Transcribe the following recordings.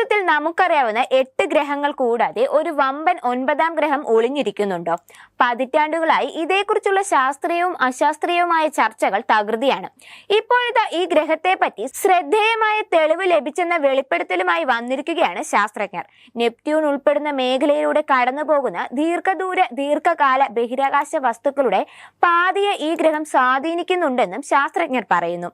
സൗരയൂഥത്തിൽ നമുക്കറിയാവുന്ന എട്ട് ഗ്രഹങ്ങൾ കൂടാതെ ഒരു വമ്പൻ ഒൻപതാം ഗ്രഹം ഒളിഞ്ഞിരിക്കുന്നുണ്ടോ? പതിറ്റാണ്ടുകളായി ഇതേക്കുറിച്ചുള്ള ശാസ്ത്രീയവും അശാസ്ത്രീയവുമായ ചർച്ചകൾ തകൃതിയാണ്. ഇപ്പോഴത്തെ ഈ ഗ്രഹത്തെ പറ്റി ശ്രദ്ധേയമായ തെളിവ് ലഭിച്ചെന്ന വെളിപ്പെടുത്തലുമായി വന്നിരിക്കുകയാണ് ശാസ്ത്രജ്ഞർ. നെപ്റ്റ്യൂൺ ഉൾപ്പെടുന്ന മേഖലയിലൂടെ കടന്നുപോകുന്ന ദീർഘദൂര ദീർഘകാല ബഹിരാകാശ വസ്തുക്കളുടെ പാതിയെ ഈ ഗ്രഹം സ്വാധീനിക്കുന്നുണ്ടെന്നും ശാസ്ത്രജ്ഞർ പറയുന്നു.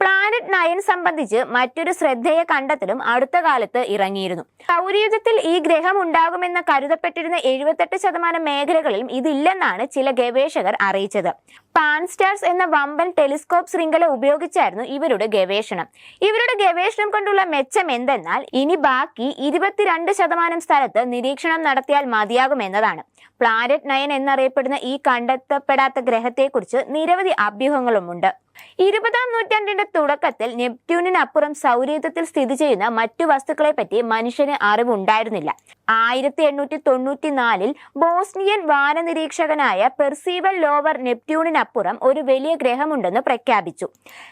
പ്ലാനറ്റ് നയൻ സംബന്ധിച്ച് മറ്റൊരു ശ്രദ്ധേയ കണ്ടെത്തലും അടുത്ത കാലത്ത് ഇറങ്ങിയിരുന്നു. സൗരയുധത്തിൽ ഈ ഗ്രഹം ഉണ്ടാകുമെന്ന് കരുതപ്പെട്ടിരുന്ന എഴുപത്തെട്ട് ശതമാനം മേഖലകളിലും ഇതില്ലെന്നാണ് ചില ഗവേഷകർ അറിയിച്ചത്. പാൻസ്റ്റാർസ് എന്ന വമ്പൻ ടെലിസ്കോപ്പ് ശൃംഖല ഉപയോഗിച്ചായിരുന്നു ഇവരുടെ ഗവേഷണം. ഇവരുടെ ഗവേഷണം കൊണ്ടുള്ള മെച്ചം എന്തെന്നാൽ ഇനി ബാക്കി ഇരുപത്തിരണ്ട് ശതമാനം സ്ഥലത്ത് നിരീക്ഷണം നടത്തിയാൽ മതിയാകുമെന്നതാണ്. പ്ലാനറ്റ് നയൻ എന്നറിയപ്പെടുന്ന ഈ കണ്ടെത്തപ്പെടാത്ത ഗ്രഹത്തെക്കുറിച്ച് നിരവധി അഭ്യൂഹങ്ങളുമുണ്ട്. ഇരുപതാം നൂറ്റാണ്ടിന്റെ തുടക്കത്തിൽ നെപ്റ്റ്യൂണിനപ്പുറം സൗരയൂഥത്തിൽ സ്ഥിതി ചെയ്യുന്ന മറ്റു വസ്തുക്കളെ പറ്റി മനുഷ്യന് അറിവുണ്ടായിരുന്നില്ല. ആയിരത്തി എണ്ണൂറ്റി തൊണ്ണൂറ്റി നാലിൽ ബോസ്നിയൻ വാനനിരീക്ഷകനായ പെർസീവൽ ലോവർ നെപ്റ്റ്യൂണിനപ്പുറം ഒരു വലിയ ഗ്രഹമുണ്ടെന്ന് പ്രഖ്യാപിച്ചു.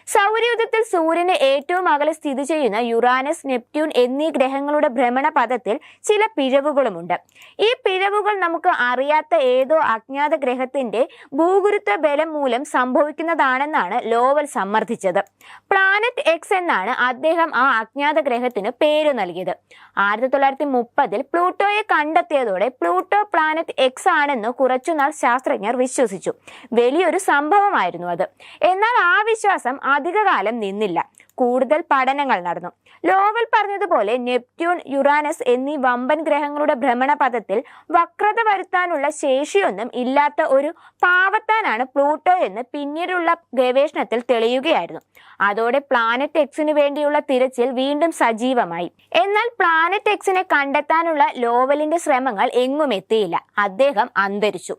സൗരയുദ്ധത്തിൽ സൂര്യന് ഏറ്റവും അകലെ സ്ഥിതി ചെയ്യുന്ന യുറാനസ് നെപ്റ്റ്യൂൺ എന്നീ ഗ്രഹങ്ങളുടെ ഭ്രമണപഥത്തിൽ ചില പിഴവുകളുമുണ്ട്. ഈ പിഴവുകൾ നമുക്ക് അറിയാത്ത ഏതോ അജ്ഞാത ഗ്രഹത്തിന്റെ ഭൂഗുരുത്വ ബലം മൂലം സംഭവിക്കുന്നതാണെന്നാണ് ലോവൽ സമ്മർദ്ദിച്ചത്. പ്ലാനറ്റ് എക്സ് എന്നാണ് അദ്ദേഹം ആ അജ്ഞാത ഗ്രഹത്തിന് പേര് നൽകിയത്. ആയിരത്തി തൊള്ളായിരത്തി മുപ്പതിൽ പ്ലൂട്ടോയെ കണ്ടെത്തിയതോടെ പ്ലൂട്ടോ പ്ലാനറ്റ് എക്സ് ആണെന്ന് കുറച്ചുനാൾ ശാസ്ത്രജ്ഞർ വിശ്വസിച്ചു. വലിയൊരു സംഭവമായിരുന്നു അത്. എന്നാൽ ആ വിശ്വാസം അധികകാലം നിന്നില്ല. കൂടുതൽ പഠനങ്ങൾ നടന്നു. ലോവൽ പറഞ്ഞതുപോലെ നെപ്റ്റ്യൂൺ യുറാനസ് എന്നീ വമ്പൻ ഗ്രഹങ്ങളുടെ ഭ്രമണപഥത്തിൽ വക്രത വരുത്താനുള്ള ശേഷിയൊന്നും ഇല്ലാത്ത ഒരു പാവത്താനാണ് പ്ലൂട്ടോ എന്ന് പിന്നീടുള്ള ഗവേഷണത്തിൽ തെളിയുകയായിരുന്നു. അതോടെ പ്ലാനറ്റ് എക്സിന് വേണ്ടിയുള്ള തിരച്ചിൽ വീണ്ടും സജീവമായി. എന്നാൽ പ്ലാനറ്റ് എക്സിനെ കണ്ടെത്താനുള്ള ലോവലിന്റെ ശ്രമങ്ങൾ എങ്ങും എത്തിയില്ല. അദ്ദേഹം അന്തരിച്ചു.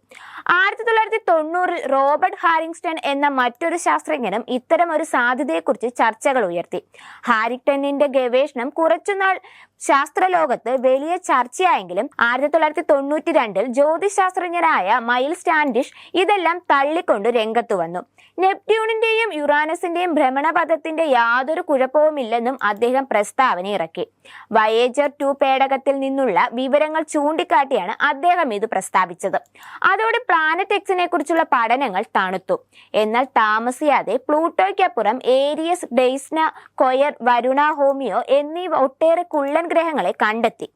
ആയിരത്തി തൊള്ളായിരത്തി തൊണ്ണൂറിൽ റോബർട്ട് ഹാരിങ്സ്റ്റൺ എന്ന മറ്റൊരു ശാസ്ത്രജ്ഞനും ഇത്തരം ഒരു സാധ്യതയെക്കുറിച്ച് ചർച്ചകൾ ഉയർത്തി. ഹാരിങ്ടണിന്റെ ഗവേഷണം കുറച്ചുനാൾ ശാസ്ത്രലോകത്ത് വലിയ ചർച്ചയായെങ്കിലും ആയിരത്തി തൊള്ളായിരത്തി തൊണ്ണൂറ്റി രണ്ടിൽ ജ്യോതിശാസ്ത്രജ്ഞരായ മൈൽ സ്റ്റാൻഡിഷ് ഇതെല്ലാം തള്ളിക്കൊണ്ട് രംഗത്തു വന്നു. നെപ്റ്റ്യൂണിന്റെയും യുറാനസിന്റെയും ഭ്രമണപഥത്തിന്റെ യാതൊരു കുഴപ്പവുമില്ലെന്നും അദ്ദേഹം പ്രസ്താവന ഇറക്കി. വയേജർ ടു പേടകത്തിൽ നിന്നുള്ള വിവരങ്ങൾ ചൂണ്ടിക്കാട്ടിയാണ് അദ്ദേഹം ഇത് പ്രസ്താവിച്ചത്. അതോടെ പ്ലാനറ്റ് കുറിച്ചുള്ള പഠനങ്ങൾ തണുത്തു. എന്നാൽ താമസിയാതെ പ്ലൂട്ടോയ്ക്കപ്പുറം ഏരിയസ് ഡെയ്സ്ന കൊയർ വരുണ ഹോമിയോ എന്നീ ഒട്ടേറെ കുള്ളൻ ഗ്രഹങ്ങളെ കണ്ടെത്തി.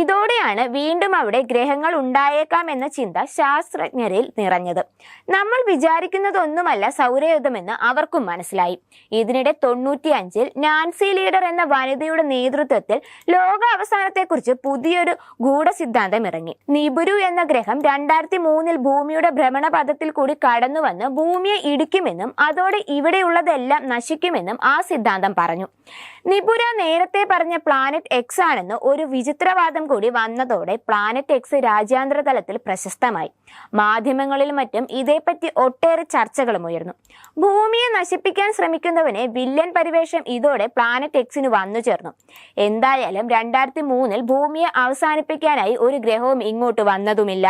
ഇതോടെയാണ് വീണ്ടും അവിടെ ഗ്രഹങ്ങൾ ഉണ്ടായേക്കാം എന്ന ചിന്ത ശാസ്ത്രജ്ഞരിൽ നിറഞ്ഞത്. നമ്മൾ വിചാരിക്കുന്നതൊന്നുമല്ല സൗരയുധമെന്ന് അവർക്കും മനസ്സിലായി. ഇതിനിടെ തൊണ്ണൂറ്റിയഞ്ചിൽ നാൻസി ലീഡർ എന്ന വനിതയുടെ നേതൃത്വത്തിൽ ലോക അവസാനത്തെക്കുറിച്ച് പുതിയൊരു ഗൂഢസിദ്ധാന്തം ഇറങ്ങി നിബുരു എന്ന ഗ്രഹം രണ്ടായിരത്തി മൂന്നിൽ ഭൂമിയുടെ ഭ്രമണപഥത്തിൽ കൂടി കടന്നുവന്ന് ഭൂമിയെ ഇടിക്കുമെന്നും അതോടെ ഇവിടെയുള്ളതെല്ലാം നശിക്കുമെന്നും ആ സിദ്ധാന്തം പറഞ്ഞു. നിബുര നേരത്തെ പറഞ്ഞ പ്ലാനറ്റ് എക്സ് ആണെന്ന് ഒരു വിചിത്രവാദം കൂടി വന്നതോടെ പ്ലാനറ്റ് എക്സ് രാജ്യാന്തര തലത്തിൽ പ്രശസ്തമായി. മാധ്യമങ്ങളിൽ മറ്റും ഇതേപ്പറ്റി ഒട്ടേറെ ചർച്ചകളും ഉയർന്നു. ഭൂമിയെ നശിപ്പിക്കാൻ ശ്രമിക്കുന്നവനെ വില്ലൻ പരിവേഷം ഇതോടെ പ്ലാനറ്റ് എക്സിന് വന്നു ചേർന്നു. എന്തായാലും രണ്ടായിരത്തി മൂന്നിൽ ഭൂമിയെ അവസാനിപ്പിക്കാനായി ഒരു ഗ്രഹവും ഇങ്ങോട്ട് വന്നതുമില്ല.